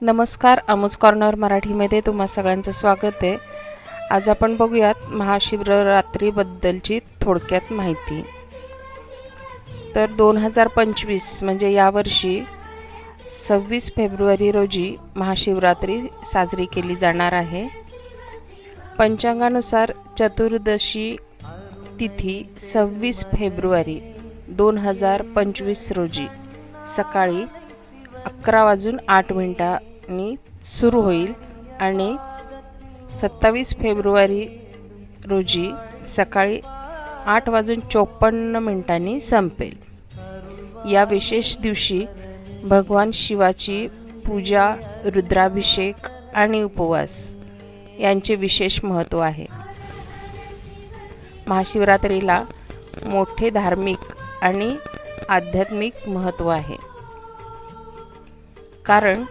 नमस्कार अमुज कॉर्नर मराठीमध्ये तुम्हा सगळ्यांचं स्वागत आहे. आज आपण बघूयात महाशिवरात्रीबद्दलची थोडक्यात माहिती. तर दोन हजार पंचवीस म्हणजे यावर्षी सव्वीस फेब्रुवारी रोजी महाशिवरात्री साजरी केली जाणार आहे. पंचांगानुसार चतुर्दशी तिथी सव्वीस फेब्रुवारी दोन हजार पंचवीस रोजी सकाळी अकरा वाजून आठ मिनिटांनी सुरू होईल आणि सत्तावीस फेब्रुवारी रोजी सकाळी आठ वाजून चोपन्न मिनिटांनी संपेल. या विशेष दिवशी भगवान शिवाची पूजा रुद्राभिषेक आणि उपवास यांचे विशेष महत्त्व आहे. महाशिवरात्रीला मोठे धार्मिक आणि आध्यात्मिक महत्त्व आहे. कारण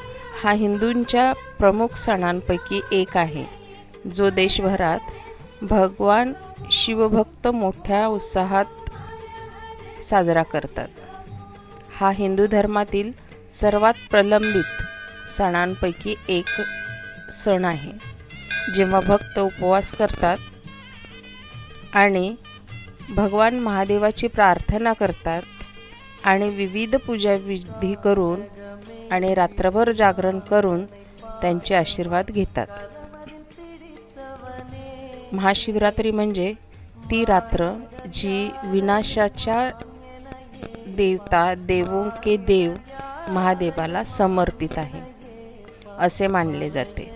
हा हिंदूंच्या प्रमुख सणांपैकी एक आहे जो देशभरात भगवान शिवभक्त मोठ्या उत्साहात साजरा करतात. हा हिंदू धर्मातील सर्वात प्रलंबित सणांपैकी एक सण आहे जेव्हा भक्त उपवास करतात आणि भगवान महादेवाची प्रार्थना करतात आणि विविध पूजा विधी करून आणि रात्रभर जागरण करून त्यांचे आशीर्वाद घेतात. महाशिवरात्री म्हणजे ती रात्र जी विनाशाच्या देवता देवों के देव महादेवाला समर्पित आहे. असे मानले जाते.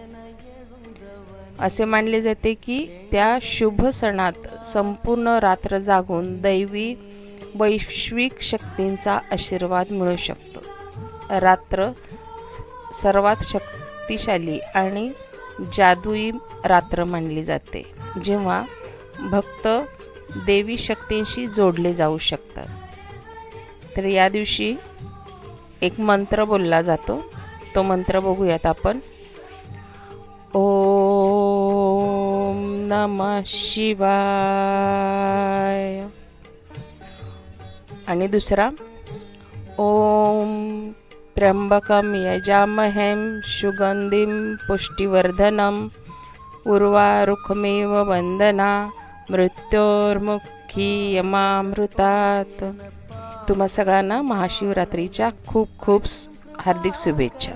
असे मानले जाते की त्या शुभ सणात संपूर्ण रात्र जागून दैवी वैश्विक शक्तींचा आशीर्वाद मिळू शकतो. रात्र सर्वात शक्तिशाली आणि जादुई रात्र मानली जाते जेव्हा भक्त देवी शक्तींशी जोडले जाऊ शकतात. तर या दिवशी एक मंत्र बोलला जातो. तो मंत्र बघूयात आपण. ओम नम शिवाय. आणि दुसरा ओम त्र्यंबकम यजामहेम सुगंधिम पुष्टिवर्धनम उर्वारुकमेव वंदना मृत्योर्मुखी यमामृतात तुम्हा सगळ्यांना महाशिवरात्रीच्या खूप खूप हार्दिक शुभेच्छा।